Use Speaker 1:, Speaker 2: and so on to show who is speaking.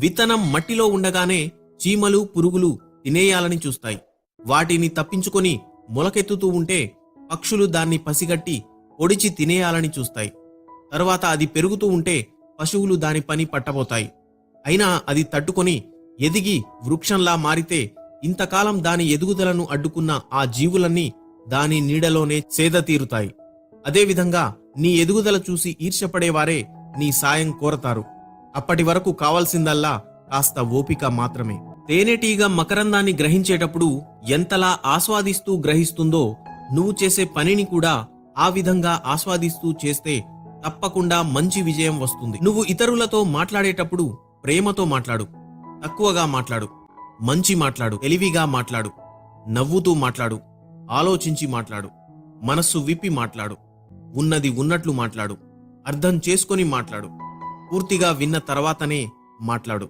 Speaker 1: విత్తనం మట్టిలో ఉండగానే చీమలు పురుగులు తినేయాలని చూస్తాయి. వాటిని తప్పించుకొని మొలకెత్తుతూ ఉంటే పక్షులు దాన్ని పసిగట్టి పొడిచి తినేయాలని చూస్తాయి. తర్వాత అది పెరుగుతూ ఉంటే పశువులు దాని పని పట్టబోతాయి. అయినా అది తట్టుకొని ఎదిగి వృక్షంలా మారితే ఇంతకాలం దాని ఎదుగుదలను అడ్డుకున్న ఆ జీవులన్నీ దాని నీడలోనే సేద తీరుతాయి. అదేవిధంగా నీ ఎదుగుదల చూసి ఈర్ష్యపడేవారే నీ సాయం కోరతారు. అప్పటి వరకు కావాల్సిందల్లా కాస్త ఓపిక మాత్రమే. తేనెటీగ మకరందాన్ని గ్రహించేటప్పుడు ఎంతలా ఆస్వాదిస్తూ గ్రహిస్తుందో నువ్వు చేసే పనిని కూడా ఆ విధంగా ఆస్వాదిస్తూ చేస్తే తప్పకుండా మంచి విజయం వస్తుంది. నువ్వు ఇతరులతో మాట్లాడేటప్పుడు ప్రేమతో మాట్లాడు. తక్కువగా మాట్లాడు. మంచి మాట్లాడు. తెలివిగా మాట్లాడు. నవ్వుతూ మాట్లాడు. ఆలోచించి మాట్లాడు. మనస్సు విప్పి మాట్లాడు. ఉన్నది ఉన్నట్లు మాట్లాడు. అర్థం చేసుకొని మాట్లాడు. పూర్తిగా విన్న తర్వాతనే మాట్లాడు.